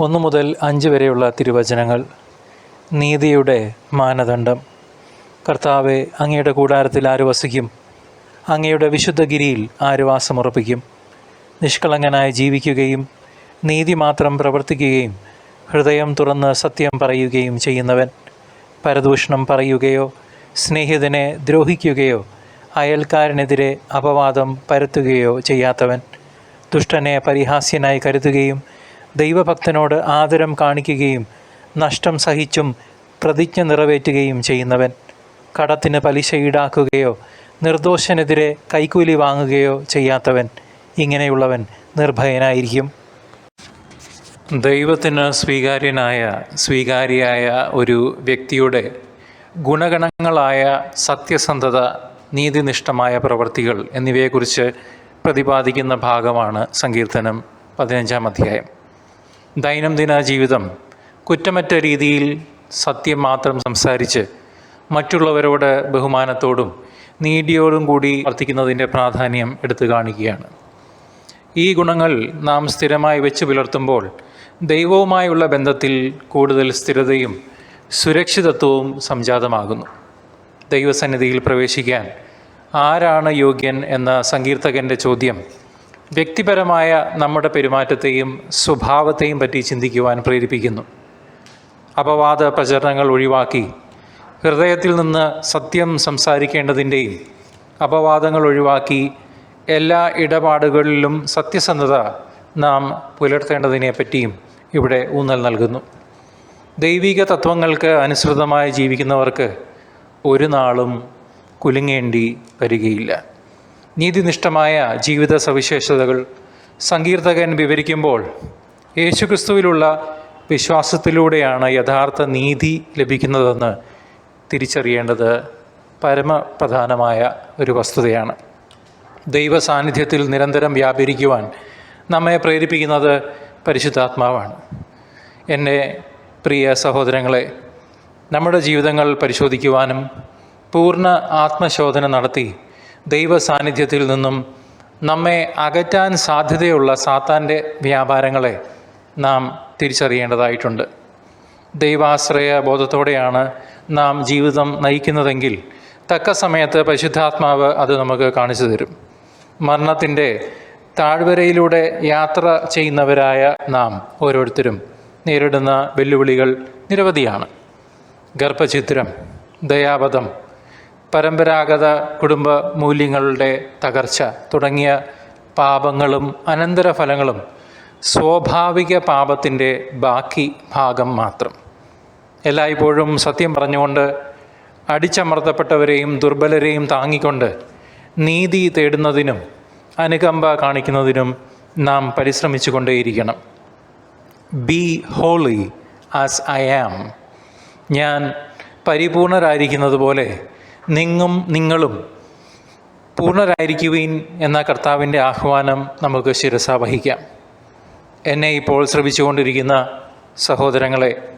ഒന്ന് മുതൽ അഞ്ച് വരെയുള്ള തിരുവചനങ്ങൾ. നീതിയുടെ മാനദണ്ഡം. കർത്താവെ അങ്ങയുടെ കൂടാരത്തിൽ ആര് വസിക്കും? അങ്ങയുടെ വിശുദ്ധഗിരിയിൽ ആര് വാസമുറപ്പിക്കും? നിഷ്കളങ്കനായി ജീവിക്കുകയും നീതി മാത്രം പ്രവർത്തിക്കുകയും ഹൃദയം തുറന്ന് സത്യം പറയുകയും ചെയ്യുന്നവൻ. പരദൂഷണം പറയുകയോ സ്നേഹിതനെ ദ്രോഹിക്കുകയോ അയൽക്കാരനെതിരെ അപവാദം പരത്തുകയോ ചെയ്യാത്തവൻ. ദുഷ്ടനെ പരിഹാസ്യനായി കരുതുകയും ദൈവഭക്തനോട് ആദരം കാണിക്കുകയും നഷ്ടം സഹിച്ചും പ്രതിജ്ഞ നിറവേറ്റുകയും ചെയ്യുന്നവൻ കടത്തിന് പലിശ ഈടാക്കുകയോ നിർദോഷനെതിരെ കൈക്കൂലി വാങ്ങുകയോ ചെയ്യാത്തവൻ ഇങ്ങനെയുള്ളവൻ നിർഭയനായിരിക്കും. ദൈവത്തിന് സ്വീകാര്യനായ സ്വീകാര്യായ ഒരു വ്യക്തിയുടെ ഗുണഗണങ്ങളായ സത്യസന്ധത നീതിനിഷ്ഠമായ പ്രവൃത്തികൾ എന്നിവയെക്കുറിച്ച് പ്രതിപാദിക്കുന്ന ഭാഗമാണ് സങ്കീർത്തനം പതിനഞ്ചാം അധ്യായം. ദൈനംദിന ജീവിതം കുറ്റമറ്റ രീതിയിൽ സത്യം മാത്രം സംസാരിച്ച് മറ്റുള്ളവരോട് ബഹുമാനത്തോടും നീതിയോടും കൂടി വർത്തിക്കുന്നതിന്റെ പ്രാധാന്യം എടുത്തു കാണിക്കുകയാണ്. ഈ ഗുണങ്ങൾ നാം സ്ഥിരമായി വെച്ച് പുലർത്തുമ്പോൾ ദൈവവുമായുള്ള ബന്ധത്തിൽ കൂടുതൽ സ്ഥിരതയും സുരക്ഷിതത്വവും സംജാതമാകുന്നു. ദൈവസന്നിധിയിൽ പ്രവേശിക്കാൻ ആരാണ് യോഗ്യൻ എന്ന സങ്കീർത്തകന്റെ ചോദ്യം വ്യക്തിപരമായ നമ്മുടെ പെരുമാറ്റത്തെയും സ്വഭാവത്തെയും പറ്റി ചിന്തിക്കുവാൻ പ്രേരിപ്പിക്കുന്നു. അപവാദ പ്രചരണങ്ങൾ ഒഴിവാക്കി ഹൃദയത്തിൽ നിന്ന് സത്യം സംസാരിക്കേണ്ടതിന്റെയും അപവാദങ്ങൾ ഒഴിവാക്കി എല്ലാ ഇടപാടുകളിലും സത്യസന്ധത നാം പുലർത്തേണ്ടതിനെ പറ്റിയും ഇവിടെ ഊന്നൽ നൽകുന്നു. ദൈവിക തത്വങ്ങൾക്ക് അനുസൃതമായി ജീവിക്കുന്നവർക്ക് ഒരു നാളും കുലുങ്ങേണ്ടി വരികയില്ല. നീതിനിഷ്ഠമായ ജീവിത സവിശേഷതകൾ സങ്കീർത്തകൻ വിവരിക്കുമ്പോൾ യേശുക്രിസ്തുവിലുള്ള വിശ്വാസത്തിലൂടെയാണ് യഥാർത്ഥ നീതി ലഭിക്കുന്നതെന്ന് തിരിച്ചറിയേണ്ടത് പരമപ്രധാനമായ ഒരു വസ്തുതയാണ്. ദൈവ സാന്നിധ്യത്തിൽ നിരന്തരം വ്യാപരിക്കുവാൻ നമ്മെ പ്രേരിപ്പിക്കുന്നത് പരിശുദ്ധാത്മാവാണ്. എന്റെ പ്രിയ സഹോദരങ്ങളെ നമ്മുടെ ജീവിതങ്ങൾ പരിശോധിക്കുവാനും പൂർണ ആത്മശോധന നടത്തി ദൈവ സാന്നിധ്യത്തിൽ നിന്നും നമ്മെ അകറ്റാൻ സാധ്യതയുള്ള സാത്താന്റെ വ്യാപാരങ്ങളെ നാം തിരിച്ചറിയേണ്ടതായിട്ടുണ്ട്. ദൈവാശ്രയ ബോധത്തോടെയാണ് നാം ജീവിതം നയിക്കുന്നതെങ്കിൽ തക്ക സമയത്ത് പരിശുദ്ധാത്മാവ് അത് നമുക്ക് കാണിച്ചു തരും. മരണത്തിന്റെ താഴ്വരയിലൂടെ യാത്ര ചെയ്യുന്നവരായ നാം ഓരോരുത്തരും നേരിടുന്ന വെല്ലുവിളികൾ നിരവധിയാണ്. ഗർഭചിത്രം ദയാവധം പരമ്പരാഗത കുടുംബ മൂല്യങ്ങളുടെ തകർച്ച തുടങ്ങിയ പാപങ്ങളും അനന്തരഫലങ്ങളും സ്വാഭാവിക പാപത്തിന്റെ ബാക്കി ഭാഗം മാത്രം. എല്ലായ്പ്പോഴും സത്യം പറഞ്ഞുകൊണ്ട് അടിച്ചമർത്തപ്പെട്ടവരെയും ദുർബലരെയും താങ്ങിക്കൊണ്ട് നീതി തേടുന്നതിനും അനുകമ്പ കാണിക്കുന്നതിനും നാം പരിശ്രമിച്ചു കൊണ്ടേയിരിക്കണം be holy as I am ഞാൻ പരിപൂർണരായിരിക്കുന്നത് പോലെ നിങ്ങും നിങ്ങളും പൂർണരായിരിക്കുവീൻ എന്ന കർത്താവിന്റെ ആഹ്വാനം നമുക്ക് ശിരസ വഹിക്കാം. എന്നെ ഇപ്പോൾ ശ്രമിച്ചുകൊണ്ടിരിക്കുന്ന സഹോദരങ്ങളെ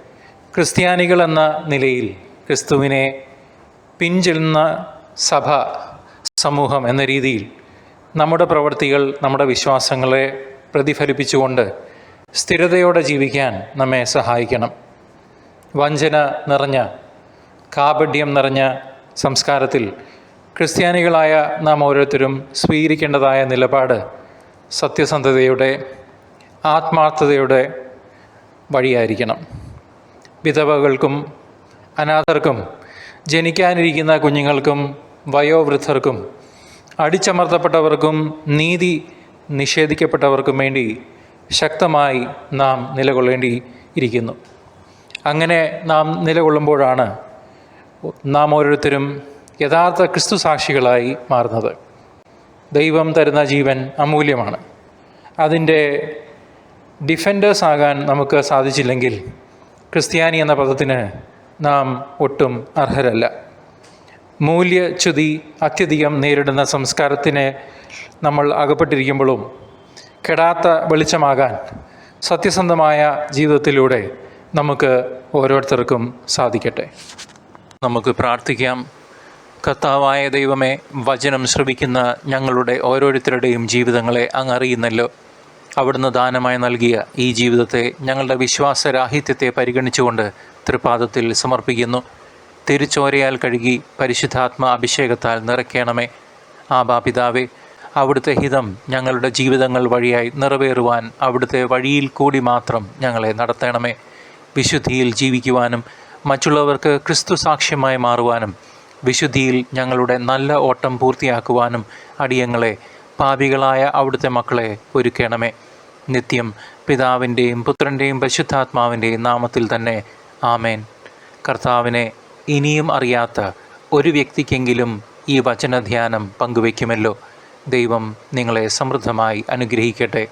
ക്രിസ്ത്യാനികൾ എന്ന നിലയിൽ ക്രിസ്തുവിനെ പിൻചെല്ലുന്ന സഭ സമൂഹം എന്ന രീതിയിൽ നമ്മുടെ പ്രവൃത്തികൾ നമ്മുടെ വിശ്വാസങ്ങളെ പ്രതിഫലിപ്പിച്ചുകൊണ്ട് സ്ഥിരതയോടെ ജീവിക്കാൻ നമ്മെ സഹായിക്കണം. വഞ്ചന നിറഞ്ഞ കാപഢ്യം നിറഞ്ഞ സംസ്കാരത്തിൽ ക്രിസ്ത്യാനികളായ നാം ഓരോരുത്തരും സ്വീകരിക്കേണ്ടതായ നിലപാട് സത്യസന്ധതയുടെ ആത്മാർത്ഥതയുടെ വഴിയായിരിക്കണം. വിധവകൾക്കും അനാഥർക്കും ജനിക്കാനിരിക്കുന്ന കുഞ്ഞുങ്ങൾക്കും വയോവൃദ്ധർക്കും അടിച്ചമർത്തപ്പെട്ടവർക്കും നീതി നിഷേധിക്കപ്പെട്ടവർക്കും വേണ്ടി ശക്തമായി നാം നിലകൊള്ളേണ്ടി ഇരിക്കുന്നു അങ്ങനെ നാം നിലകൊള്ളുമ്പോഴാണ് നാം ഓരോരുത്തരും യഥാർത്ഥ ക്രിസ്തു സാക്ഷികളായി മാറുന്നത്. ദൈവം തരുന്ന ജീവൻ അമൂല്യമാണ്. അതിന്റെ ഡിഫൻഡേഴ്സ് ആകാൻ നമുക്ക് സാധിച്ചില്ലെങ്കിൽ ക്രിസ്ത്യാനി എന്ന പദത്തിന് നാം ഒട്ടും അർഹരല്ല. മൂല്യച്യുതി അത്യധികം നേരിടുന്ന സംസ്കാരത്തിന് നമ്മൾ അകപ്പെട്ടിരിക്കുമ്പോഴും കെടാത്ത വെളിച്ചമാകാൻ സത്യസന്ധമായ ജീവിതത്തിലൂടെ നമുക്ക് ഓരോരുത്തർക്കും സാധിക്കട്ടെ. നമുക്ക് പ്രാർത്ഥിക്കാം. കർത്താവായ ദൈവമേ വചനം ശ്രവിക്കുന്ന ഞങ്ങളുടെ ഓരോരുത്തരുടെയും ജീവിതങ്ങളെ അങ്ങ് അറിയുന്നല്ലോ. അവിടുന്ന് ദാനമായി നൽകിയ ഈ ജീവിതത്തെ ഞങ്ങളുടെ വിശ്വാസരാഹിത്യത്തെ പരിഗണിച്ചുകൊണ്ട് തൃപാദത്തിൽ സമർപ്പിക്കുന്നു. തിരുച്ചോരയാൽ കഴുകി പരിശുദ്ധാത്മ അഭിഷേകത്താൽ നിറയ്ക്കണമേ. ആബാപിതാവേ അവിടുത്തെ ഹിതം ഞങ്ങളുടെ ജീവിതങ്ങൾ വഴിയായി നിറവേറുവാൻ അവിടുത്തെ വഴിയിൽ കൂടി മാത്രം ഞങ്ങളെ നടത്തണമേ. വിശുദ്ധിയിൽ ജീവിക്കുവാനും മറ്റുള്ളവർക്ക് ക്രിസ്തു സാക്ഷ്യമായി മാറുവാനും വിശുദ്ധിയിൽ ഞങ്ങളുടെ നല്ല ഓട്ടം പൂർത്തിയാക്കുവാനും അടിയങ്ങളെ പാപികളായ അവിടുത്തെ മക്കളെ ഒരുക്കണമേ. നിത്യം പിതാവിന്റെയും പുത്രന്റെയും പരിശുദ്ധാത്മാവിന്റെയും നാമത്തിൽ തന്നെ ആമേൻ. കർത്താവിനെ ഇനിയും അറിയാത്ത ഒരു വ്യക്തിക്കെങ്കിലും ഈ വചനധ്യാനം പങ്കുവയ്ക്കുമല്ലോ. ദൈവം നിങ്ങളെ സമൃദ്ധമായി അനുഗ്രഹിക്കട്ടെ.